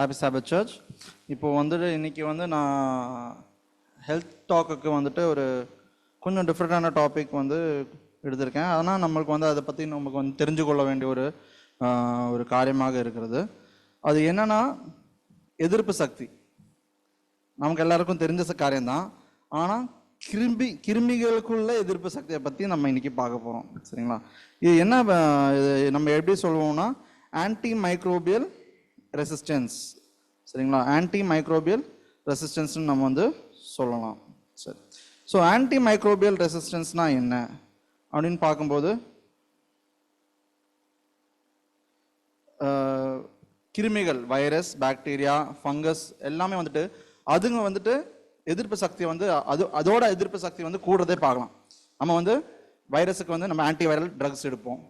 Happy சாபத் search இப்போ வந்துட்டு இன்னைக்கு வந்து நான் ஹெல்த் டாக்குக்கு வந்துட்டு ஒரு கொஞ்சம் டிஃப்ரெண்ட்டான டாபிக் வந்து எடுத்திருக்கேன். ஆனால் நம்மளுக்கு வந்து அதை பற்றி நமக்கு வந்து தெரிஞ்சு கொள்ள வேண்டிய ஒரு ஒரு காரியமாக இருக்கிறது. அது என்னென்னா எதிர்ப்பு சக்தி. நமக்கு எல்லாருக்கும் தெரிஞ்ச காரியம்தான். ஆனால் கிருமி கிருமிகளுக்குள்ள எதிர்ப்பு சக்தியை பற்றி நம்ம இன்றைக்கி பார்க்க போகிறோம் சரிங்களா? இது என்ன இது நம்ம எப்படி சொல்லுவோம்னா ஆன்டி மைக்ரோபியல் ரெசிஸ்டன்ஸ் சரிங்களா? ஆன்டி மைக்ரோபியல் ரெசிஸ்டன்ஸ்னு நம்ம வந்து சொல்லலாம். சரி. ஸோ ஆன்டி மைக்ரோபியல் ரெசிஸ்டன்ஸ்னால் என்ன? அப்படின்னு பார்க்கும்போது கிருமிகள் வைரஸ் பாக்டீரியா ஃபங்கஸ் எல்லாமே வந்துட்டு அதுங்க வந்துட்டு எதிர்ப்பு சக்தி வந்து அது அதோட எதிர்ப்பு சக்தி வந்து கூடுறதே பார்க்கலாம். நம்ம வந்து வைரஸுக்கு வந்து நம்ம ஆன்டிவைரல் ட்ரக்ஸ் எடுப்போம்.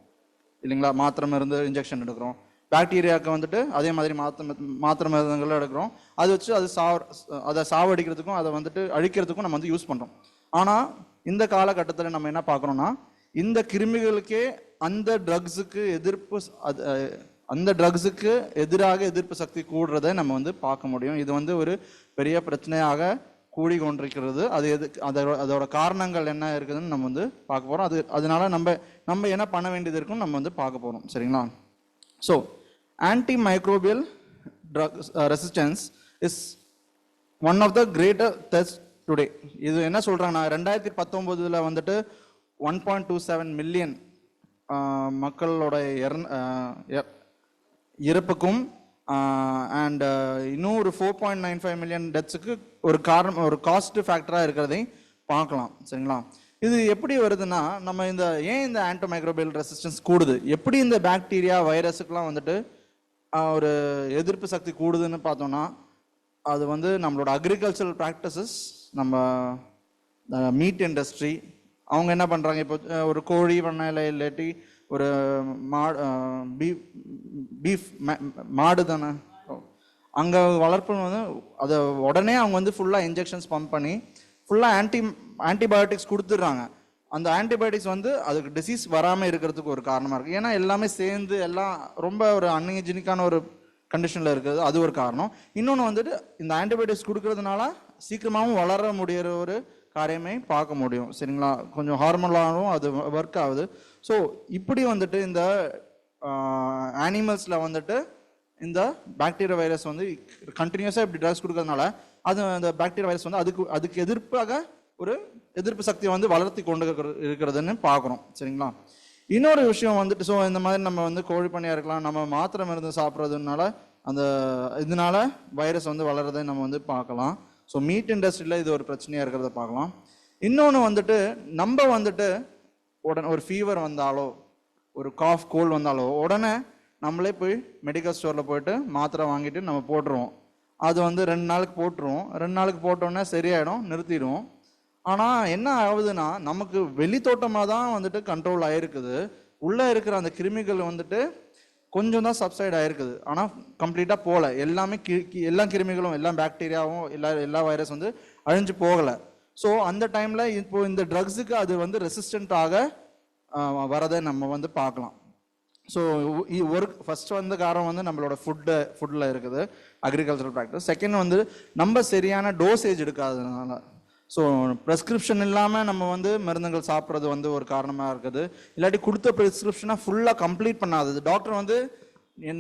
இல்லைங்களா? மாத்திரம் இருந்து இன்ஜெக்ஷன் எடுக்கிறோம். பாக்டீரியாவுக்கு வந்துட்டு அதே மாதிரி மாத்திரை மருந்து- மாத்திரை எடுக்கிறோம். அது வச்சு அது சாவ அதை சாவடிக்கிறதுக்கும் அதை வந்துட்டு அழிக்கிறதுக்கும் நம்ம வந்து யூஸ் பண்ணுறோம் ஆனால் இந்த காலகட்டத்தில் நம்ம என்ன பார்க்குறோம்னா இந்த கிருமிகளுக்கே அந்த ட்ரக்ஸுக்கு எதிர்ப்பு அது, அந்த ட்ரக்ஸுக்கு எதிராக எதிர்ப்பு சக்தி கூடுறதை நம்ம வந்து பார்க்க முடியும். இது வந்து ஒரு பெரிய பிரச்சனையாக கூடி கொண்டிருக்கிறது அது எது அதோட அதோட காரணங்கள் என்ன இருக்குதுன்னு நம்ம வந்து பார்க்க போகிறோம் அது அதனால நம்ம நம்ம என்ன பண்ண வேண்டியது இருக்குன்னு நம்ம வந்து பார்க்க போகிறோம் சரிங்களா? So antimicrobial microbial drug resistance is one of the greater test today இது என்ன சொல்கிறாங்கன்னா ரெண்டாயிரத்தி பத்தொம்போதில் வந்துட்டு one point two seven million மக்களோட இற- uh, இறப்புக்கும் அண்ட் இன்னும் ஒரு four point nine five million டெத்ஸுக்கு ஒரு காரணம் ஒரு காஸ்ட் ஃபேக்டராக இருக்கிறதை பார்க்கலாம். சரிங்களா? இது எப்படி வருதுன்னா நம்ம இந்த ஏன் இந்த ஆன்டோமைக்ரோபியல் ரெசிஸ்டன்ஸ் கூடுது? எப்படி இந்த பாக்டீரியா வைரஸுக்கெலாம் வந்துட்டு ஒரு எதிர்ப்பு சக்தி கூடுதுன்னு பார்த்தோம்னா அது வந்து நம்மளோட அக்ரிகல்ச்சரல் ப்ராக்டிசஸ் நம்ம மீட் இண்டஸ்ட்ரி அவங்க என்ன பண்ணுறாங்க இப்போ ஒரு கோழி பண்ணையில் இல்லாட்டி ஒரு மா பீஃப் பீஃப் மாடு தானே? அங்கே வளர்ப்பு வந்து அதை உடனே அவங்க வந்து ஃபுல்லாக இன்ஜெக்ஷன்ஸ் பம்ப் பண்ணி ஃபுல்லாக ஆன்டி ஆன்டிபயோட்டிக்ஸ் கொடுத்துட்றாங்க. அந்த ஆன்டிபயோட்டிக்ஸ் வந்து அதுக்கு டிசீஸ் வராமல் இருக்கிறதுக்கு ஒரு காரணமாக இருக்குது ஏன்னா எல்லாமே சேர்ந்து எல்லாம் ரொம்ப ஒரு அன்ஹைஜினிக்கான ஒரு கண்டிஷனில் இருக்கிறது அது ஒரு காரணம். இன்னொன்று வந்துட்டு இந்த ஆன்டிபயோட்டிக்ஸ் கொடுக்கறதுனால சீக்கிரமாகவும் வளர முடியிற ஒரு காரியமே பார்க்க முடியும். சரிங்களா? கொஞ்சம் ஹார்மோனாகவும் அது ஒர்க் ஆகுது. ஸோ இப்படி வந்துட்டு இந்த அனிமல்ஸில் வந்துட்டு இந்த பாக்டீரியா வைரஸ் வந்து கண்டினியூஸாக இப்படி ட்ரக்ஸ் கொடுக்கறதுனால அது அந்த பாக்டீரியா வைரஸ் வந்து அதுக்கு அதுக்கு எதிர்ப்பாக ஒரு எதிர்ப்பு சக்தியை வந்து வளர்த்தி கொண்டு இருக்கிறதுன்னு பார்க்குறோம். சரிங்களா? இன்னொரு விஷயம் வந்துட்டு ஸோ இந்த மாதிரி நம்ம வந்து கோழி பண்ணியாக இருக்கலாம் நம்ம மாத்திரை மருந்து சாப்பிட்றதுனால அந்த இதனால வைரஸ் வந்து வளர்றதை நம்ம வந்து பார்க்கலாம். ஸோ மீட் இண்டஸ்ட்ரியில் இது ஒரு பிரச்சனையாக இருக்கிறத பார்க்கலாம். இன்னொன்று வந்துட்டு நம்ம வந்துட்டு உடனே ஒரு ஃபீவர் வந்தாலோ ஒரு காஃப் கோல்டு வந்தாலோ உடனே நம்மளே போய் மெடிக்கல் ஸ்டோரில் போயிட்டு மாத்திரை வாங்கிட்டு நம்ம போட்டுருவோம். அது வந்து ரெண்டு நாளுக்கு போட்டுருவோம். ரெண்டு நாளுக்கு போட்டோன்னே சரியாயிடும் நிறுத்திடுவோம். ஆனால் என்ன ஆகுதுன்னா நமக்கு வெளித்தோட்டமாக தான் வந்துட்டு கண்ட்ரோல் ஆயிருக்குது. உள்ளே இருக்கிற அந்த கிருமிகள் வந்துட்டு கொஞ்சம் தான் சப்சைட் ஆயிருக்குது. ஆனால் கம்ப்ளீட்டாக போகல. எல்லாமே கி கி- எல்லா கிருமிகளும் எல்லா பாக்டீரியாவும் எல்லா எல்லா வைரஸ் வந்து அழிஞ்சு போகலை. ஸோ அந்த டைமில் இப்போ இந்த ட்ரக்ஸுக்கு அது வந்து ரெசிஸ்டண்ட்டாக வரதை நம்ம வந்து பார்க்கலாம். ஸோ ஒரு ஃபஸ்ட் வந்து காரணம் வந்து நம்மளோட ஃபுட்டு ஃபுட்டில் இருக்குது அக்ரிகல்ச்சரல் ப்ராக்டிஸ் செகண்ட் வந்து நம்ம சரியான டோசேஜ் எடுக்காததுனால. ஸோ ப்ரெஸ்கிரிப்ஷன் இல்லாமல் நம்ம வந்து மருந்துகள் சாப்பிட்றது வந்து ஒரு காரணமாக இருக்குது. இல்லாட்டி கொடுத்த ப்ரிஸ்கிரிப்ஷனை ஃபுல்லாக கம்ப்ளீட் பண்ணாதது. டாக்டர் வந்து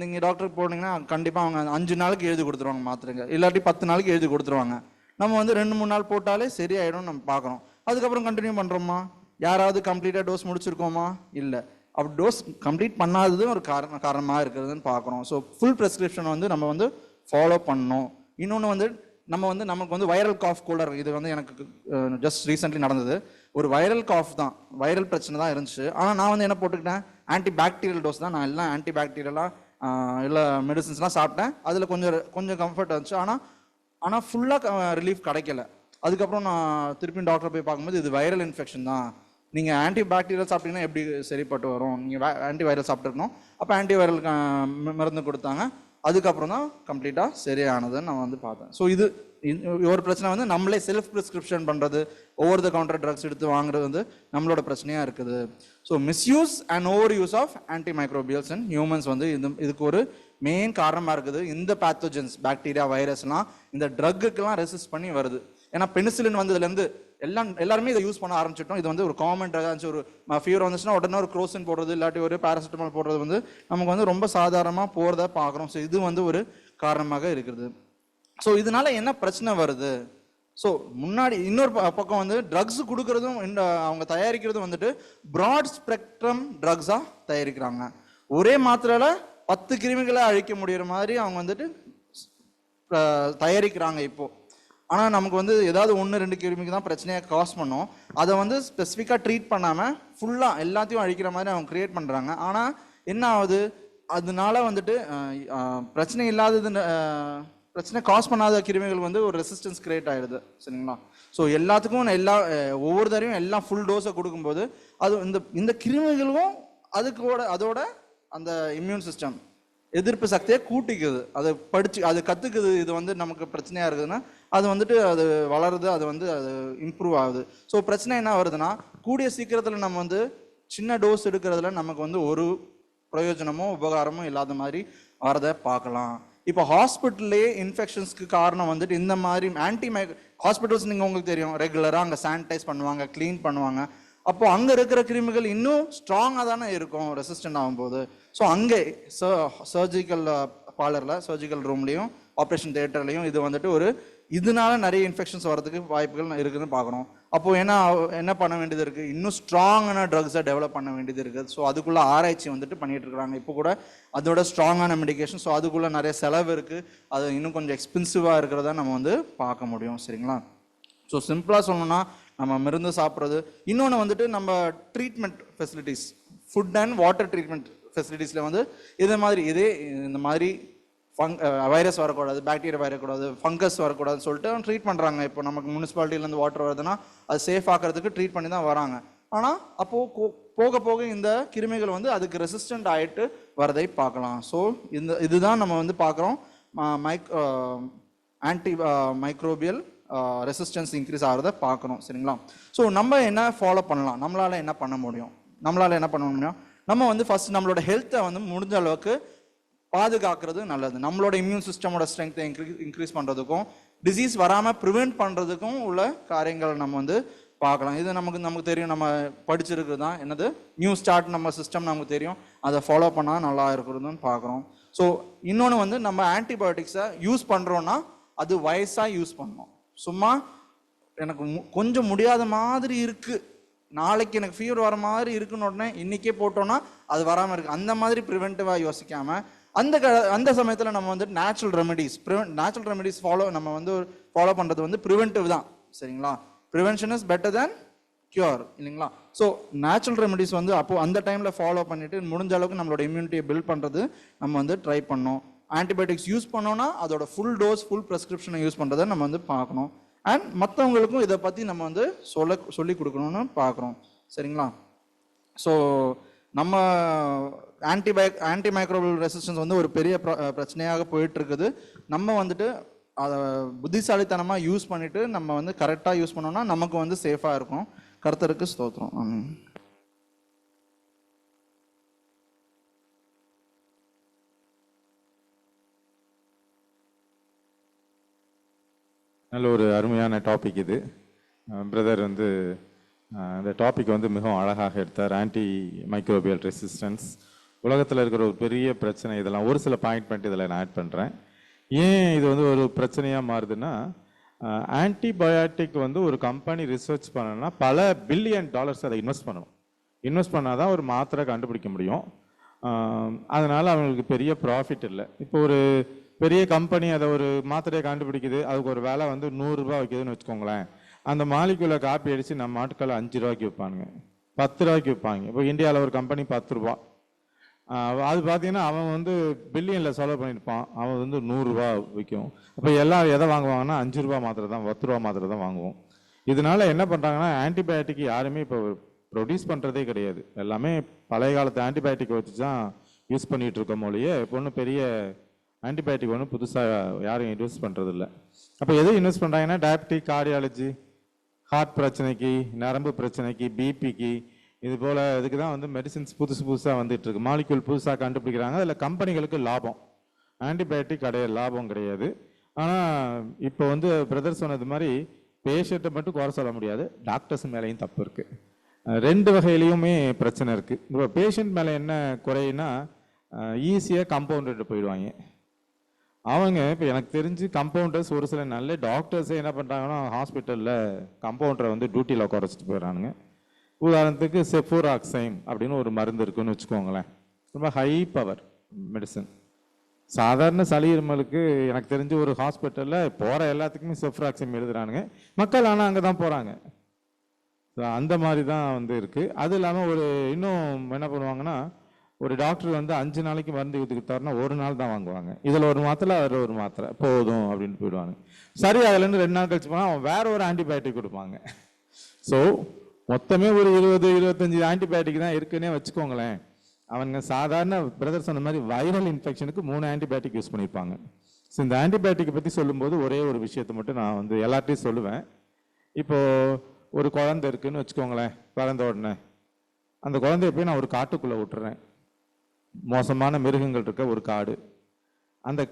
நீங்கள் டாக்டருக்கு போனீங்கன்னா கண்டிப்பாக அவங்க அஞ்சு நாளைக்கு எழுதி கொடுத்துருவாங்க மாத்திரைங்க. இல்லாட்டி பத்து நாளைக்கு எழுதி கொடுத்துருவாங்க. நம்ம வந்து ரெண்டு மூணு நாள் போட்டாலே சரியாயிடும் நம்ம பார்க்குறோம். அதுக்கப்புறம் கண்டினியூ பண்ணுறோமா யாராவது கம்ப்ளீட்டாக டோஸ் முடிச்சிருக்கோமா? இல்லை. அப்படி டோஸ் கம்ப்ளீட் பண்ணாதது ஒரு காரணம் காரணமாக இருக்கிறதுன்னு பார்க்குறோம். ஸோ ஃபுல் ப்ரெஸ்கிரிப்ஷன் வந்து நம்ம வந்து ஃபாலோ பண்ணணும். இன்னொன்று வந்து நம்ம வந்து நமக்கு வந்து வைரல் காஃப் கூலர் இது வந்து எனக்கு ஜஸ்ட் ரீசெண்ட்லி நடந்தது. ஒரு வைரல் காஃப் தான். வைரல் பிரச்சனை தான் இருந்துச்சு. ஆனால் நான் வந்து என்ன போட்டுக்கிட்டேன்? ஆன்டி பாக்டீரியல் டோஸ் தான். நான் எல்லாம் ஆன்டி பாக்டீரியலாக இல்லை மெடிசின்ஸ்லாம் சாப்பிட்டேன். அதில் கொஞ்சம் கொஞ்சம் கம்ஃபர்ட் இருந்துச்சு. ஆனால் ஆனால் ஃபுல்லாக ரிலீஃப் கிடைக்கல. அதுக்கப்புறம் நான் திருப்பியும் டாக்டர் போய் பார்க்கும்போது இது வைரல் இன்ஃபெக்ஷன் தான். நீங்கள் ஆன்டி பாக்டீரியல் சாப்பிட்டீங்கன்னா எப்படி சரிப்பட்டு வரும்? நீங்கள் ஆன்டி வைரல் சாப்பிட்டுருக்கணும். அப்போ ஆன்டி வைரல் மருந்து கொடுத்தாங்க. அதுக்கப்புறம் தான் கம்ப்ளீட்டாக சரியானதுன்னு நான் வந்து பார்த்தேன். ஸோ இது ஒரு பிரச்சனை வந்து நம்மளே செல்ஃப் ப்ரிஸ்கிரிப்ஷன் பண்ணுறது ஓவர் த கவுண்டர் ட்ரக்ஸ் எடுத்து வாங்குறது வந்து நம்மளோட பிரச்சனையாக இருக்குது. So misuse and over use of anti microbials and humans வந்து இது இதுக்கு ஒரு மெயின் காரணமாக இருக்குது. இந்த பேத்தோஜன்ஸ் பாக்டீரியா வைரஸ்லாம் இந்த ட்ரக்குக்கெல்லாம் ரெசிஸ்ட் பண்ணி வருது. ஏன்னா பெனிசிலின் வந்ததுலேருந்து எல்லாம் எல்லாருமே இதை யூஸ் பண்ண ஆரம்பிச்சிட்டோம். இது வந்து ஒரு காமன் ட்ரக் இருந்துச்சு ஒரு ஃபீவர் வந்துச்சுன்னா உடனே ஒரு க்ரோசின் போடுறது இல்லாட்டி ஒரு பேராசிட்டமால் போடுறது வந்து நமக்கு வந்து ரொம்ப சாதாரணமாக போகிறத பார்க்குறோம். ஸோ இது வந்து ஒரு காரணமாக இருக்கிறது. ஸோ இதனால என்ன பிரச்சனை வருது? ஸோ முன்னாடி இன்னொரு ப- பக்கம் வந்து ட்ரக்ஸ் கொடுக்கறதும் இந்த அவங்க தயாரிக்கிறதும் வந்துட்டு ப்ராட் ஸ்பெக்ட்ரம் ட்ரக்ஸாக தயாரிக்கிறாங்க. ஒரே மாத்திரையில் பத்து கிருமிகளை அழிக்க முடிகிற மாதிரி அவங்க வந்துட்டு தயாரிக்கிறாங்க இப்போது ஆனால் நமக்கு வந்து ஏதாவது ஒன்று ரெண்டு கிருமிக்கு தான் பிரச்சனையாக காஸ் பண்ணோம். அதை வந்து ஸ்பெசிஃபிக்காக ட்ரீட் பண்ணாமல் ஃபுல்லாக எல்லாத்தையும் அழிக்கிற மாதிரி அவங்க க்ரியேட் பண்ணுறாங்க ஆனால் என்ன ஆகுது? அதனால வந்துட்டு பிரச்சனை இல்லாதது பிரச்சனை காஸ் பண்ணாத கிருமிகள் வந்து ஒரு ரெசிஸ்டன்ஸ் கிரியேட் ஆகிடுது சரிங்களா? ஸோ எல்லாத்துக்கும் நான் எல்லா ஒவ்வொரு தடவையும் எல்லாம் ஃபுல் டோஸை கொடுக்கும்போது அது இந்த இந்த கிருமிகளும் அதுக்கோட அதோட அந்த இம்யூன் சிஸ்டம் எதிர்ப்பு சக்தியை கூட்டிக்குது. அதை படிச்சு அது கற்றுக்குது இது வந்து நமக்கு பிரச்சனையாக இருக்குதுன்னா அது வந்துட்டு அது வளருது அது வந்து அது இம்ப்ரூவ் ஆகுது. ஸோ பிரச்சனை என்ன வருதுன்னா கூடிய சீக்கிரத்தில் நம்ம வந்து சின்ன டோஸ் எடுக்கிறதுல நமக்கு வந்து ஒரு பிரயோஜனமோ உபகாரமோ இல்லாத மாதிரி வரதை பார்க்கலாம் இப்போ ஹாஸ்பிட்டல்லே இன்ஃபெக்ஷன்ஸ்க்கு காரணம் வந்துட்டு இந்த மாதிரி ஆன்டி மை ஹாஸ்பிட்டல்ஸ் நீங்கள் உங்களுக்கு தெரியும். ரெகுலராக அங்கே சானிடைஸ் பண்ணுவாங்க க்ளீன் பண்ணுவாங்க. அப்போ அங்கே இருக்கிற கிருமிகள் இன்னும் ஸ்ட்ராங்காக தானே இருக்கும் ரெசிஸ்டன்ட் ஆகும்போது. ஸோ அங்கே சர்ஜிக்கல் பார்லரில் சர்ஜிக்கல் ரூம்லேயும் ஆப்ரேஷன் தேட்டர்லேயும் இது வந்துட்டு ஒரு இதனால நிறைய இன்ஃபெக்ஷன்ஸ் வரதுக்கு வாய்ப்புகள் இருக்குதுன்னு பார்க்குறோம் அப்போது என்ன என்ன பண்ண வேண்டியது இருக்குது இன்னும் ஸ்ட்ராங்கான ட்ரக்ஸை டெவலப் பண்ண வேண்டியது இருக்குது ஸோ அதுக்குள்ள ஆராய்ச்சி வந்துட்டு பண்ணிகிட்டு இருக்கிறாங்க இப்போ கூட அதோட ஸ்ட்ராங்கான மெடிகேஷன் ஸோ அதுக்குள்ளே நிறைய செலவு இருக்குது அது இன்னும் கொஞ்சம் எக்ஸ்பென்சிவாக இருக்கிறத நம்ம வந்து பார்க்க முடியும். சரிங்களா? ஸோ சிம்பிளாக சொல்லணும்னா நம்ம மருந்து சாப்பிட்றது. இன்னொன்று வந்துட்டு நம்ம treatment facilities food and water treatment ஃபெசிலிட்டிஸில் வந்து இதே மாதிரி இதே இந்த மாதிரி ஃபங் வைரஸ் uh, வரக்கூடாது பாக்டீரியா வரக்கூடாது ஃபங்கஸ் வரக்கூடாதுன்னு சொல்லிட்டு ட்ரீட் பண்ணுறாங்க இப்போ நமக்கு முனிசிபாலிட்டிலேருந்து வாட்டர் வருதுன்னா அது சேஃப் ஆக்கிறதுக்கு ட்ரீட் பண்ணி தான் வராங்க. ஆனால் அப்போது போக போக இந்த கிருமிகள் வந்து அதுக்கு ரெசிஸ்டண்ட் ஆகிட்டு வரதை பார்க்கலாம். ஸோ இந்த இதுதான் நம்ம வந்து பார்க்குறோம். Mic anti microbial resistance increase ஆகிறத பார்க்கணும். சரிங்களா? ஸோ நம்ம என்ன ஃபாலோ பண்ணலாம்? நம்மளால் என்ன பண்ண முடியும்? நம்மளால என்ன பண்ண முடியும்? நம்ம வந்து ஃபர்ஸ்ட் நம்மளோட ஹெல்த்தை வந்து முடிஞ்ச அளவுக்கு பாதுகாக்கிறது நல்லது. நம்மளோட இம்யூன் சிஸ்டமோட ஸ்ட்ரென்த்தை இன்க்ரீ இன்க்ரீஸ் பண்ணுறதுக்கும் டிசீஸ் வராமல் ப்ரிவெண்ட் பண்ணுறதுக்கும் உள்ள காரியங்களை நம்ம வந்து பார்க்கலாம். இது நமக்கு நமக்கு தெரியும். நம்ம படிச்சிருக்கிறது தான். என்னது? நியூ ஸ்டார்ட் நம்ம சிஸ்டம் நமக்கு தெரியும். அதை ஃபாலோ பண்ணால் நல்லா இருக்கிறதுன்னு பார்க்குறோம். ஸோ இன்னொன்று வந்து நம்ம ஆன்டிபயோட்டிக்ஸை யூஸ் பண்ணுறோன்னா அது வயசாக யூஸ் பண்ணணும். சும்மா எனக்கு மு- கொஞ்சம் முடியாத மாதிரி இருக்குது நாளைக்கு எனக்கு ஃபீவர் வர மாதிரி இருக்குன்னு உடனே இன்னைக்கே போட்டோன்னா அது வராமல் இருக்குது அந்த மாதிரி ப்ரிவென்டிவாக யோசிக்காமல் அந்த க அந்த சமயத்தில் நம்ம வந்து natural remedies prevent natural remedies follow நம்ம வந்து ஃபாலோ பண்ணுறது வந்து ப்ரிவென்டிவ் தான். சரிங்களா? Prevention is better than cure இல்லைங்களா? ஸோ நேச்சுரல் ரெமெடிஸ் வந்து அப்போது அந்த டைமில் ஃபாலோ பண்ணிவிட்டு முடிஞ்ச அளவுக்கு நம்மளோட இம்யூனிட்டியை பில்ட் பண்ணுறது நம்ம வந்து ட்ரை பண்ணோம் ஆன்டிபயோட்டிக்ஸ் யூஸ் பண்ணோன்னா அதோட ஃபுல் டோஸ் ஃபுல் ப்ரெஸ்கிரிப்ஷனை யூஸ் பண்ணுறதை நம்ம வந்து பார்க்கணும். அண்ட் மற்றவங்களுக்கும் இதை பற்றி நம்ம வந்து சொல்ல சொல்லி கொடுக்கணும்னு பார்க்குறோம். சரிங்களா? ஸோ நம்ம ஆன்டிபயோ ஆன்டி மைக்ரோபியல் ரெசிஸ்டன்ஸ் வந்து ஒரு பெரிய பிரச்சனையாக போயிட்டு இருக்குது நம்ம வந்துட்டு அதை புத்திசாலித்தனமாக யூஸ் பண்ணிட்டு நம்ம வந்து கரெக்டாக யூஸ் பண்ணோம்னா நமக்கு வந்து சேஃபாக இருக்கும். கர்த்தருக்கு ஸ்தோத்திரம். நல்ல ஒரு அருமையான டாபிக் இது. பிரதர் வந்து இந்த டாபிக் வந்து மிகவும் அழகாக எடுத்தார். ஆன்டி மைக்ரோபியல் ரெசிஸ்டன்ஸ் உலகத்தில் இருக்கிற ஒரு பெரிய பிரச்சனை இதெல்லாம். ஒரு சில பாயிண்ட் பண்ணிட்டு இதில் நான் ஆட் பண்ணுறேன் ஏன் இது வந்து ஒரு பிரச்சனையாக மாறுதுன்னா ஆன்டிபயோட்டிக் வந்து ஒரு கம்பெனி ரிசர்ச் பண்ணணும்னா பல பில்லியன் டாலர்ஸ் அதை இன்வெஸ்ட் பண்ணணும். இன்வெஸ்ட் பண்ணால் தான் ஒரு மாத்திரை கண்டுபிடிக்க முடியும். அதனால் அவங்களுக்கு பெரிய ப்ராஃபிட் இல்லை. இப்போ ஒரு பெரிய கம்பெனி அதை ஒரு மாத்திரையை கண்டுபிடிக்குது. அதுக்கு ஒரு வேலை வந்து நூறுரூபா வைக்குதுன்னு வச்சுக்கோங்களேன். அந்த மாலிகுலை காப்பி அடித்து நம்ம ஆட்களை அஞ்சு ரூபாய்க்கு விற்பானுங்க. பத்து ரூபாய்க்கு விற்பாங்க. இப்போ இந்தியாவில் ஒரு கம்பெனி பத்து ரூபா. அது பார்த்தீங்கன்னா அவன் வந்து பில்லியனில் செலவு பண்ணியிருப்பான். அவன் வந்து நூறுரூவா விற்கும் அப்போ எல்லாம் எதை வாங்குவாங்கன்னா அஞ்சு ரூபா மாத்திரை தான் பத்து ரூபா மாத்திரை தான் வாங்குவோம். இதனால என்ன பண்ணுறாங்கன்னா ஆன்டிபயோட்டிக் யாருமே இப்போ ப்ரொடியூஸ் பண்ணுறதே கிடையாது. எல்லாமே பழைய காலத்து ஆன்டிபயோட்டிக் வச்சு தான் யூஸ் பண்ணிகிட்டு இருக்கோம் மொழியே இப்போ ஒன்றும் பெரிய ஆன்டிபயோட்டிக் ஒன்றும் புதுசாக யாரும் இன்வெஸ்ட் பண்ணுறதில்ல அப்போ எது இன்வெஸ்ட் பண்ணுறாங்கன்னா டயபெட்டிக் கார்டியாலஜி ஹார்ட் பிரச்சனைக்கு நரம்பு பிரச்சனைக்கு பிபிக்கு இது போல் இதுக்கு தான் வந்து மெடிசின்ஸ் புதுசு புதுசாக வந்துட்டு இருக்கு. மாலிக்யூல் புதுசாக கண்டுபிடிக்கிறாங்க. அதில் கம்பெனிகளுக்கு லாபம். ஆன்டிபயோட்டிக் கிடையாது லாபம் கிடையாது. ஆனால் இப்போ வந்து பிரதர் சொன்னது மாதிரி பேஷண்ட்டை மட்டும் குறை சொல்ல முடியாது. டாக்டர்ஸ் மேலேயும் தப்பு இருக்குது ரெண்டு வகையிலையுமே பிரச்சனை இருக்குது இப்போ பேஷண்ட் மேலே என்ன குறையினா ஈஸியாக கம்பவுண்டர்கிட்ட போயிடுவாங்க. அவங்க இப்போ எனக்கு தெரிஞ்சு கம்பவுண்டர்ஸ் ஒரு சில நல்ல டாக்டர்ஸே என்ன பண்ணுறாங்கன்னா ஹாஸ்பிட்டலில் கம்பவுண்டரை வந்து டியூட்டியில் உட்கார வச்சுட்டு உதாரணத்துக்கு செஃபோராக்சைம் அப்படின்னு ஒரு மருந்து இருக்குன்னு வச்சுக்கோங்களேன். ரொம்ப ஹை பவர் மெடிசன் சாதாரண சளி இருமலுக்கு எனக்கு தெரிஞ்சு ஒரு ஹாஸ்பிட்டலில் போகிற எல்லாத்துக்குமே செஃப்ராக்சைம் எழுதுறானுங்க. மக்கள் ஆனால் அங்கே தான் போகிறாங்க ஸோ அந்த மாதிரி தான் வந்து இருக்குது அது இல்லாமல் ஒரு இன்னும் என்ன பண்ணுவாங்கன்னா ஒரு டாக்டர் வந்து அஞ்சு நாளைக்கு மருந்து கொடுத்துக்கிட்டாருன்னா ஒரு நாள் தான் வாங்குவாங்க. இதில் ஒரு மாத்திரை அதில் ஒரு மாத்திரை. போதும் அப்படின்னு போயிடுவாங்க சரி அதுலேருந்து ரெண்டு நாள் கழிச்சு போனால் அவன் வேற ஒரு ஆன்டிபயோட்டிக் கொடுப்பாங்க. ஸோ மொத்தமே ஒரு இருபது இருபத்தஞ்சி ஆன்டிபயோட்டிக் தான் இருக்குன்னே வச்சுக்கோங்களேன். அவங்க சாதாரண பிரதர் சொன்ன மாதிரி வைரல் இன்ஃபெக்ஷனுக்கு மூணு ஆன்டிபயோட்டிக் யூஸ் பண்ணியிருப்பாங்க ஸோ இந்த ஆன்டிபயோட்டிக்கை பற்றி சொல்லும்போது ஒரே ஒரு விஷயத்தை மட்டும் நான் வந்து எல்லார்ட்டையும் சொல்லுவேன். இப்போது ஒரு குழந்தை இருக்குதுன்னு வச்சுக்கோங்களேன் பிறந்த உடனே. அந்த குழந்தைய போய் நான் ஒரு காட்டுக்குள்ளே விட்டுறேன். மோசமான மிருகங்கள் இருக்க ஒரு காடு. அந்த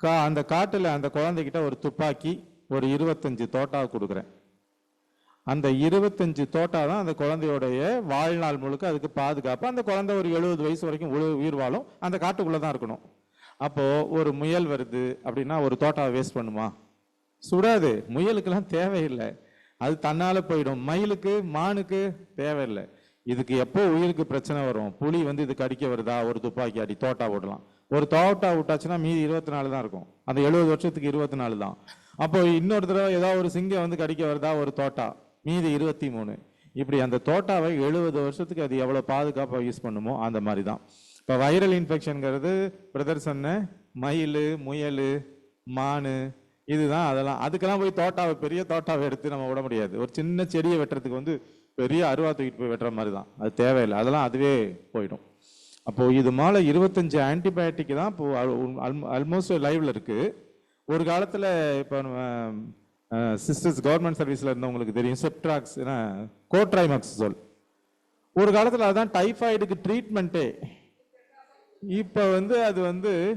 கா அந்த காட்டில் அந்த குழந்தைகிட்ட ஒரு துப்பாக்கி ஒரு இருபத்தஞ்சி தோட்டா கொடுக்குறேன். அந்த இருபத்தஞ்சு தோட்டா தான் அந்த குழந்தையோடைய வாழ்நாள் முழுக்க அதுக்கு பாதுகாப்பு. அந்த குழந்தை ஒரு எழுபது வயசு வரைக்கும் உழு- உயிர் வாழும். அந்த காட்டுக்குள்ளே தான் இருக்கணும். அப்போது ஒரு முயல் வருது அப்படின்னா ஒரு தோட்டாவை வேஸ்ட் பண்ணுமா? சுடாது. முயலுக்கெல்லாம் தேவையில்லை. அது தன்னால் போயிடும். மயிலுக்கு மானுக்கு தேவையில்லை. இதுக்கு எப்போ உயிருக்கு பிரச்சனை வரும்? புலி வந்து இது கடிக்க வருதா? ஒரு துப்பாக்கி அடி தோட்டா விடலாம் ஒரு தோட்டா விட்டாச்சுன்னா மீதி இருபத்தி நாலு தான் இருக்கும். அந்த எழுபது வருஷத்துக்கு இருபத்தி நாலு தான். அப்போ இன்னொரு தடவை ஏதாவது ஒரு சிங்கம் வந்து கடிக்க வருதா? ஒரு தோட்டா. மீதி இருபத்தி மூணு. இப்படி அந்த தோட்டாவை எழுபது வருஷத்துக்கு அது எவ்வளோ பாதுகாப்பாக யூஸ் பண்ணுமோ அந்த மாதிரி தான் இப்போ வைரல் இன்ஃபெக்ஷனுங்கிறது பிரதர் சொன்ன மயில் முயல் மான் இதுதான் அதெல்லாம். அதுக்கெல்லாம் போய் தோட்டாவை பெரிய தோட்டாவை எடுத்து நம்ம விட முடியாது. ஒரு சின்ன செடியை வெட்டுறதுக்கு வந்து பெரிய அருவா தூக்கிட்டு போய் வெட்டுற மாதிரி தான் அது தேவையில்லை. அதெல்லாம் அதுவே போயிடும். அப்போது இது மேலே இருபத்தஞ்சு ஆன்டிபயோட்டிக் தான் இப்போது ஆல்மோஸ்ட் லைவில் இருக்குது ஒரு காலத்தில் இப்போ நம்ம சிஸ்டர்ஸ் கவர்மெண்ட் சர்வீஸில் இருந்தவங்களுக்கு தெரியும். செப்ட்ராக்ஸ் கோட்ரைமாக்ஸ் சொல். ஒரு காலத்தில் அதுதான் டைஃபாய்டுக்கு ட்ரீட்மெண்ட்டே இப்போ வந்து அது வந்து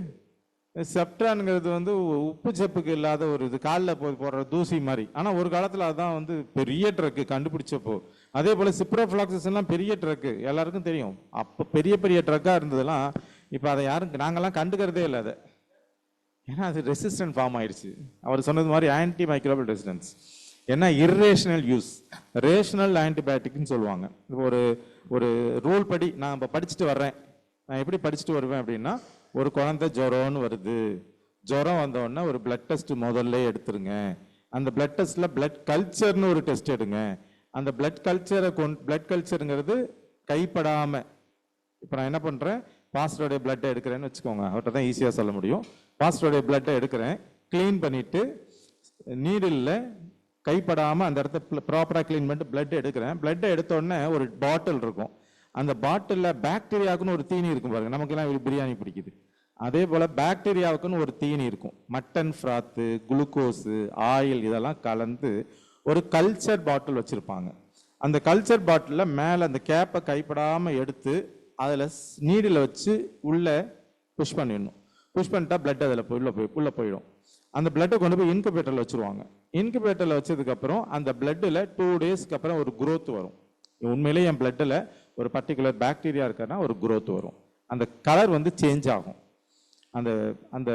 செப்டான்ங்கிறது வந்து உ- உப்பு செப்புக்கு இல்லாத ஒரு இது. காலில் போய் போடுற தூசி மாதிரி. ஆனால் ஒரு காலத்தில் அதுதான் வந்து பெரிய ட்ரக்கு கண்டுபிடிச்சப்போ. அதே போல் சிப்ரோஃப்ளாக்சஸ் எல்லாம் பெரிய ட்ரக்கு எல்லாருக்கும் தெரியும். அப்போ பெரிய பெரிய ட்ரக்காக இருந்ததெல்லாம் இப்போ அதை யாரும் நாங்கள்லாம் கண்டுக்கிறதே இல்லை அதை. ஏன்னா அது ரெசிஸ்டன்ட் ஃபார்ம் ஆயிடுச்சு அவர் சொன்னது மாதிரி ஆன்டி மைக்ரோபியல் ரெசிஸ்டன்ஸ் ஏன்னா இர்ரேஷனல் யூஸ் ரேஷனல் ஆன்டிபயோட்டிக்னு சொல்லுவாங்க. இப்போ ஒரு ஒரு ரூல் படி நான் இப்போ படிச்சுட்டு வர்றேன். நான் எப்படி படிச்சுட்டு வருவேன் அப்படின்னா ஒரு குழந்தை ஜுரம்னு வருது. ஜுரம் வந்த ஒரு பிளட் டெஸ்ட் முதல்ல எடுத்துருங்க. அந்த பிளட் டெஸ்ட்டில் பிளட் கல்ச்சர்னு ஒரு டெஸ்ட் எடுங்க. அந்த பிளட் கல்ச்சரை கொண் பிளட் கல்ச்சருங்கிறது கைப்படாமல் இப்போ நான் என்ன பண்ணுறேன் பாஸ்டருடைய பிளட்டை எடுக்கிறேன்னு வச்சுக்கோங்க. அவர்கிட்ட தான் ஈஸியாக சொல்ல முடியும். பாஸ்டருடைய பிளட்டை எடுக்கிறேன். க்ளீன் பண்ணிவிட்டு நீடில் கைப்படாமல் அந்த இடத்த ப்ராப்பராக க்ளீன் பண்ணிட்டு பிளட் எடுக்கிறேன். பிளட்டை எடுத்தோடனே ஒரு பாட்டில் இருக்கும். அந்த பாட்டிலில் பாக்டீரியாவுக்குன்னு ஒரு தீனி இருக்கும் பாருங்கள் நமக்கெல்லாம் பிரியாணி பிடிக்குது. அதே போல் பாக்டீரியாவுக்குன்னு ஒரு தீனி இருக்கும். மட்டன் ஃப்ராத்து குளுக்கோஸு ஆயில் இதெல்லாம் கலந்து ஒரு கல்ச்சர் பாட்டில் வச்சுருப்பாங்க. அந்த கல்ச்சர் பாட்டிலில் மேலே அந்த கேப்பை கைப்படாமல் எடுத்து அதில் நீடில் வச்சு உள்ளே புஷ் பண்ணிடணும். புஷ் பண்ணிட்டா பிளட் அதில் போய் போய் உள்ளே போயிடும். அந்த பிளட்டை கொண்டு போய் இன்குபேட்டரில் வச்சுருவாங்க. இன்குபேட்டரில் வச்சதுக்கப்புறம் அந்த பிளட்டில் டூ டேஸ்க்கு அப்புறம் ஒரு குரோத் வரும். உண்மையிலேயே என் பிளட்டில் ஒரு பர்டிகுலர் பாக்டீரியா இருக்குன்னா ஒரு குரோத் வரும். அந்த கலர் வந்து சேஞ்ச் ஆகும். அந்த அந்த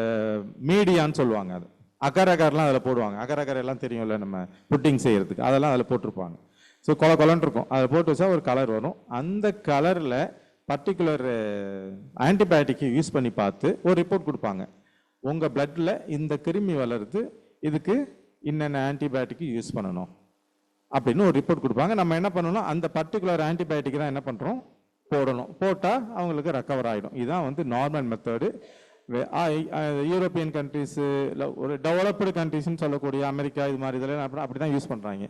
மீடியான்னு சொல்லுவாங்க அது. அகர் அகர்லாம் அதில் போடுவாங்க. அகர் அகர் எல்லாம் தெரியும்ல நம்ம புட்டிங் செய்கிறதுக்கு அதெல்லாம் அதில் போட்டிருப்பாங்க. ஸோ கொல கொலன்னு இருக்கும். அதை போட்டு வச்சா ஒரு கலர் வரும். அந்த கலரில் பர்டிகுலர் ஆன்டிபயோட்டிக்கை யூஸ் பண்ணி பார்த்து ஒரு ரிப்போர்ட் கொடுப்பாங்க. உங்கள் பிளட்டில் இந்த கிருமி வளருது இதுக்கு இன்னென்ன ஆன்டிபயோட்டிக் யூஸ் பண்ணணும் அப்படின்னு ஒரு ரிப்போர்ட் கொடுப்பாங்க. நம்ம என்ன பண்ணணும்? அந்த பர்டிகுலர் ஆன்டிபயோட்டிக் தான் என்ன பண்ணுறோம் போடணும். போட்டால் அவங்களுக்கு ரெக்கவர் ஆகிடும் இதுதான் வந்து நார்மல் மெத்தடு யூரோப்பியன் கண்ட்ரிஸு இல்லை ஒரு டெவலப்டு கண்ட்ரிஸ்னு சொல்லக்கூடிய அமெரிக்கா இது மாதிரி இதெல்லாம் அப்படி தான் யூஸ் பண்ணுறாங்க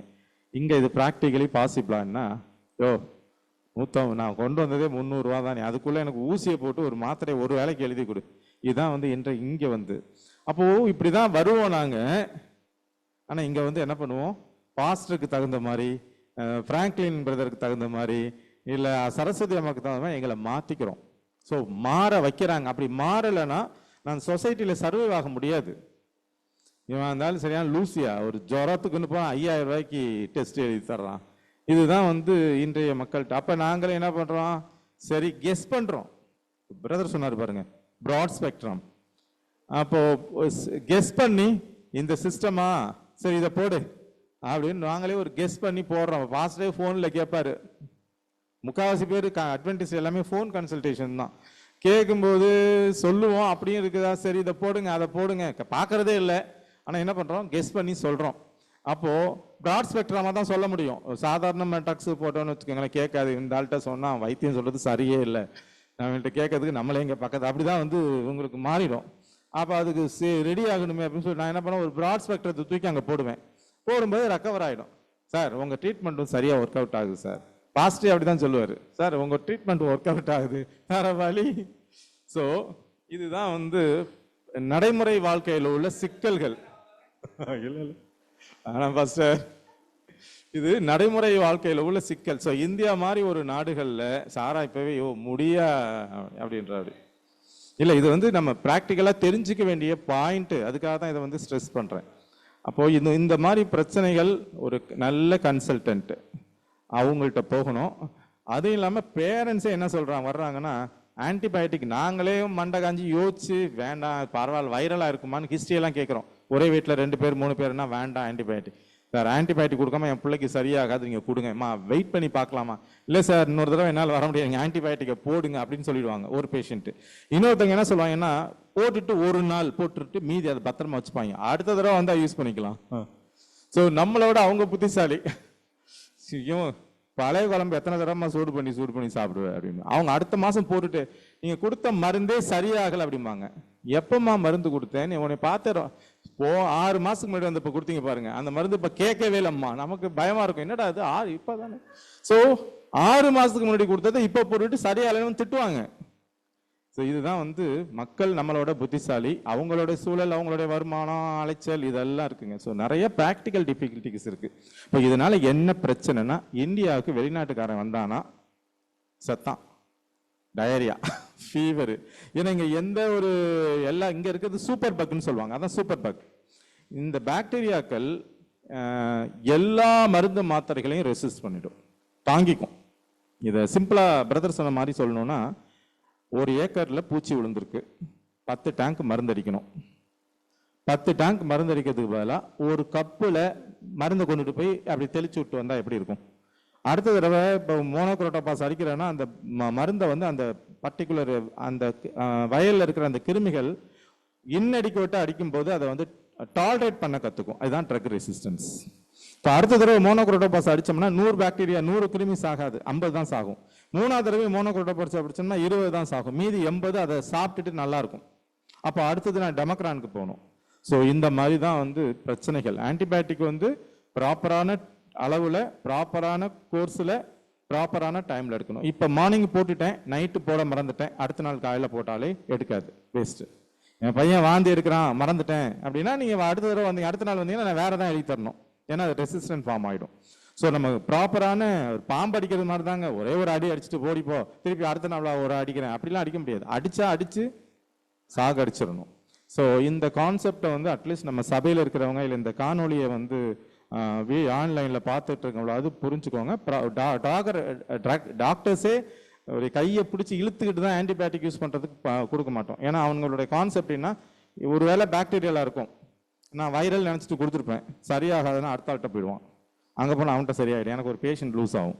இங்கே இது ப்ராக்டிக்கலி பாசிபிளான்னா யோ முத்தம் நான் கொண்டு வந்ததே முந்நூறுரூவா தானே. அதுக்குள்ளே எனக்கு ஊசியை போட்டு ஒரு மாத்திரையை ஒரு வேலைக்கு எழுதி கொடு. இதுதான் வந்து இன்றை இங்கே வந்து. அப்போது இப்படி தான் வருவோம் நாங்கள் ஆனால் இங்கே வந்து என்ன பண்ணுவோம்? பாஸ்டருக்கு தகுந்த மாதிரி ஃப்ராங்க்லின் பிரதருக்கு தகுந்த மாதிரி இல்லை சரஸ்வதி அம்மாவுக்கு தகுந்த மாதிரி எங்களை மாற்றிக்கிறோம் ஸோ மாற வைக்கிறாங்க. அப்படி மாறலைன்னா நான் சொசைட்டியில் சர்வே ஆக முடியாது. இவன் இருந்தாலும் சரியான லூசியா ஒரு ஜுரத்துக்குன்னு போனால் ஐயாயிரம் ரூபாய்க்கு டெஸ்ட் எழுதி தர்றான். இதுதான் வந்து இன்றைய மக்கள்கிட்ட. அப்போ நாங்களே என்ன பண்ணுறோம் சரி கெஸ் பண்ணுறோம் பிரதர் சொன்னார் பாருங்க ப்ராட் ஸ்பெக்ட்ரம் அப்போ கெஸ் பண்ணி இந்த சிஸ்டமா சரி இதை போடு. அப்படின்னு நாங்களே ஒரு கெஸ் பண்ணி போடுறோம். பாஸ்டே ஃபோனில் கேட்பாரு முக்காவாசி பேர் அட்வென்டிஸ் எல்லாமே ஃபோன் கன்சல்டேஷன் தான். கேட்கும்போது சொல்லுவோம் அப்படியும் இருக்குதா? சரி இதை போடுங்க அதை போடுங்க. பார்க்குறதே பார்க்கறதே இல்லை. ஆனால் என்ன பண்ணுறோம் கெஸ் பண்ணி சொல்கிறோம் அப்போது பிராட் ஸ்பெக்ட்ரமாக தான் சொல்ல முடியும். சாதாரண மெட்டாக்ஸ் போட்டோன்னு வச்சுக்கோங்களேன் கேட்காது. இந்த ஆள்கிட்ட சொன்னால் வைத்தியம் சொல்கிறது சரியே இல்லை. நம்மள்கிட்ட கேட்கறதுக்கு நம்மளே இங்கே பக்கத்து அப்படி தான் வந்து உங்களுக்கு மாறிடும். அப்போ அதுக்கு ரெடி ஆகணுமே அப்படின்னு சொல்லி நான் என்ன பண்ணுவேன்? ஒரு பிராட் ஸ்பெக்ட்ரத்தை தூக்கி அங்கே போடுவேன். போடும்போது ரெக்கவர் ஆகிடும் சார் உங்கள் ட்ரீட்மெண்ட்டும் சரியாக ஒர்க் அவுட் ஆகுது சார் பாசிட்டிவ் அப்படி தான் சொல்லுவார். சார் உங்கள் ட்ரீட்மெண்ட் ஒர்க் அவுட் ஆகுது. வேற வழி? ஸோ இதுதான் வந்து நடைமுறை வாழ்க்கையில் உள்ள சிக்கல்கள். இல்லை இல்லை. ஆனால் பாஸ்டர் இது நடைமுறை வாழ்க்கையில் உள்ள சிக்கல். ஸோ இந்தியா மாதிரி ஒரு நாடுகளில் சாரா இப்போவே யோ முடியா அப்படின்றாரு. இல்லை இது வந்து நம்ம ப்ராக்டிக்கலாக தெரிஞ்சுக்க வேண்டிய பாயிண்ட்டு அதுக்காக தான் இதை வந்து ஸ்ட்ரெஸ் பண்ணுறேன் அப்போது இந்த இந்த மாதிரி பிரச்சனைகள் ஒரு நல்ல கன்சல்டன்ட்டு அவங்கள்ட்ட போகணும். அதுவும் இல்லாமல் பேரண்ட்ஸே என்ன சொல்கிறாங்க வர்றாங்கன்னா ஆன்டிபயோட்டிக் நாங்களே மண்டை காஞ்சி யோசிச்சு வேண்டாம் பரவாயில்ல வைரலாக இருக்குமான்னு ஹிஸ்ட்ரியெல்லாம் கேட்குறோம் ஒரே வீட்டில் ரெண்டு பேர் மூணு பேர்னா வேண்டாம் ஆன்டிபயோட்டிக் சார் ஆன்டிபயோட்டிக் கொடுக்காம என் பிள்ளைக்கு சரியாகாது நீங்கள் கொடுங்கம்மா வெயிட் பண்ணி பார்க்கலாமா? இல்லை சார் இன்னொரு தடவை என்னால் வர முடியாது. நீங்கள் ஆன்டிபயோட்டிக்கை போடுங்க அப்படின்னு சொல்லிடுவாங்க ஒரு பேஷண்ட்டு இன்னொருத்தவங்க என்ன சொல்லுவாங்கன்னா போட்டுட்டு ஒரு நாள் போட்டுட்டு மீதி அதை பத்திரமா வச்சுப்பாங்க. அடுத்த தடவை வந்தால் யூஸ் பண்ணிக்கலாம். ஸோ நம்மளோட அவங்க புத்திசாலி. ஐயோ பழைய குழம்பு எத்தனை தடவை சூடு பண்ணி சூடு பண்ணி சாப்பிடுவேன் அப்படின்னு. அவங்க அடுத்த மாசம் போட்டுட்டு நீங்க கொடுத்த மருந்தே சரியாகல அப்படிம்பாங்க. எப்பம்மா மருந்து கொடுத்தேன் உன்னை பார்த்துறோம் இப்போ ஆறு மாசத்துக்கு முன்னாடி வந்து இப்போ கொடுத்தீங்க பாருங்க. அந்த மருந்து இப்ப கேட்கவே இல்லம்மா. நமக்கு பயமா இருக்கும். என்னடா அது ஆறு இப்பதானே? சோ ஆறு மாசத்துக்கு முன்னாடி கொடுத்ததை இப்ப போட்டுட்டு சரியாகலன்னு திட்டுவாங்க. ஸோ இதுதான் வந்து மக்கள் நம்மளோட புத்திசாலி அவங்களோட சூழல் அவங்களோட வருமானம் அலைச்சல் இதெல்லாம் இருக்குங்க. ஸோ நிறைய ப்ராக்டிக்கல் டிஃபிகல்ட்டிஸ் இருக்கு. இப்போ இதனால என்ன பிரச்சனைனா இந்தியாவுக்கு வெளிநாட்டுக்காரன் வந்தானா சத்தான். டயரியா ஃபீவர் ஏன்னா இங்கே எந்த ஒரு எல்லா இங்கே இருக்கிறது சூப்பர் பக்னு சொல்லுவாங்க. அதான் சூப்பர் பக் இந்த பாக்டீரியாக்கள் எல்லா மருந்து மாத்திரைகளையும் ரெசிஸ்ட் பண்ணிடும். தாங்கிக்கும். இதை சிம்பிளாக பிரதர் சொன்ன மாதிரி சொல்லணும்னா ஒரு ஏக்கரில் பூச்சி விழுந்திருக்கு. பத்து டேங்க் மருந்தடிக்கணும். பத்து டேங்க் மருந்தடிக்கிறதுக்கு பதிலாக ஒரு கப்பில் மருந்தை கொண்டுட்டு போய் அப்படி தெளிச்சு விட்டு வந்தால் எப்படி இருக்கும்? அடுத்த தடவை இப்போ மோனோக்ரோட்டோபாஸ் அடிக்கிறேன்னா அந்த ம- மருந்தை வந்து அந்த பர்டிகுலர் அந்த வயலில் இருக்கிற அந்த கிருமிகள் இன்னடிக்கு விட்டு அடிக்கும்போது அதை வந்து டாலரேட் பண்ண கற்றுக்கும் அதுதான் ட்ரக் ரெசிஸ்டன்ஸ் இப்போ அடுத்த தடவை மோனோக்ரோட்டோபாஸ் அடிச்சோம்னா நூறு பாக்டீரியா நூறு கிருமி சாகாது. ஐம்பது தான் சாகும். மூணாவது தடவை மோனோக்ரோட்டோபாஸ் அடிச்சோம்னா இருபது தான் சாகும். மீதி எண்பது அதை சாப்பிட்டுட்டு நல்லாயிருக்கும் அப்போ அடுத்தது நான் டெமக்ரானுக்கு போகணும். ஸோ இந்த மாதிரி தான் வந்து பிரச்சனைகள். ஆன்டிபயோட்டிக் வந்து ப்ராப்பரான அளவில் ப்ராப்பரான கோர்ஸில் ப்ராப்பரான டைமில் எடுக்கணும். இப்போ மார்னிங் போட்டுட்டேன் நைட்டு போட மறந்துட்டேன். அடுத்த நாள் காலையில் போட்டாலே எடுக்காது. வேஸ்ட்டு என் பையன் வாந்தி எடுக்கிறான் மறந்துட்டேன். அப்படின்னா நீங்கள் அடுத்த தடவை வந்தீங்க அடுத்த நாள் வந்தீங்கன்னா நான் வேறு தான் எழுதி தரணும். ஏன்னா அது ரெசிஸ்டன்ட் ஃபார்ம் ஆகிடும் ஸோ நம்ம ப்ராப்பரான பாம்பு அடிக்கிறது மாதிரி தாங்க. ஒரே ஒரு அடி அடிச்சுட்டு ஓடிப்போ திருப்பி அடுத்த நாள் ஒரு அடிக்கிறேன். அப்படிலாம் அடிக்க முடியாது. அடித்தா அடித்து சாக சாகடிச்சிடணும் ஸோ இந்த கான்செப்டை வந்து அட்லீஸ்ட் நம்ம சபையில் இருக்கிறவங்க இல்லை இந்த காணொலியை வந்து ஆன்லைனில் பார்த்துட்டு இருக்கவங்களோ அது புரிஞ்சுக்கோங்க. டாகர் டாக்டர்ஸே ஒரு கையை பிடிச்சி இழுத்துக்கிட்டு தான் ஆன்டிபயோட்டிக் யூஸ் பண்ணுறதுக்கு கொடுக்க மாட்டோம். ஏன்னா அவங்களுடைய கான்செப்ட் என்ன ஒருவேளை பாக்டீரியலாக இருக்கும் நான் வைரல் நினச்சிட்டு கொடுத்துருப்பேன் சரியாகாதுன்னா அடுத்த ஆள்கிட்ட போயிடுவான். அங்கே போனால் அவன்கிட்ட சரியாயிடும் எனக்கு ஒரு பேஷண்ட் லூஸ் ஆகும்.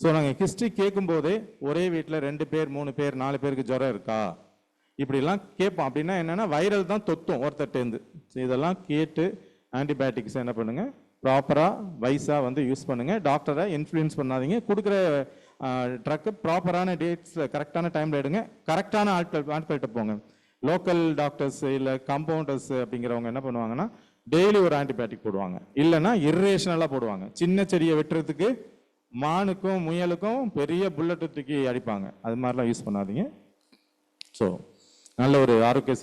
ஸோ நாங்கள் ஹிஸ்ட்ரி கேட்கும்போதே ஒரே வீட்டில் ரெண்டு பேர் மூணு பேர் நாலு பேருக்கு ஜுரம் இருக்கா? இப்படிலாம் கேட்போம். அப்படின்னா என்னென்னா வைரல் தான் தொத்தும் ஒருத்தட்டேருந்து ஸோ இதெல்லாம் கேட்டு ஆன்டிபயோட்டிக்ஸ் என்ன பண்ணுங்கள் ப்ராப்பராக வைஸாக வந்து யூஸ் பண்ணுங்கள் டாக்டரை இன்ஃப்ளூயன்ஸ் பண்ணாதீங்க. கொடுக்குற ட்ரக்கு ப்ராப்பரான டேட்ஸில் கரெக்டான டைமில் எடுங்க. கரெக்டான ஆட்கள் ஆட்கள்கிட்ட போங்க. லோக்கல் டாக்டர்ஸ் இல்லை கம்பவுண்டர்ஸ் அப்படிங்கிறவங்க என்ன பண்ணுவாங்கன்னா டெய்லி ஒரு ஆன்டிபயோட்டிக் போடுவாங்க. இல்லைன்னா இர்ரேஷனலாக போடுவாங்க. சின்ன செடியை வெட்டுறதுக்கு மானுக்கும் முயலுக்கும் பெரிய புல்லட்டு தூக்கி அடிப்பாங்க. அது மாதிரிலாம் யூஸ் பண்ணாதீங்க. ஸோ நல்ல ஒரு ஆரோக்கிய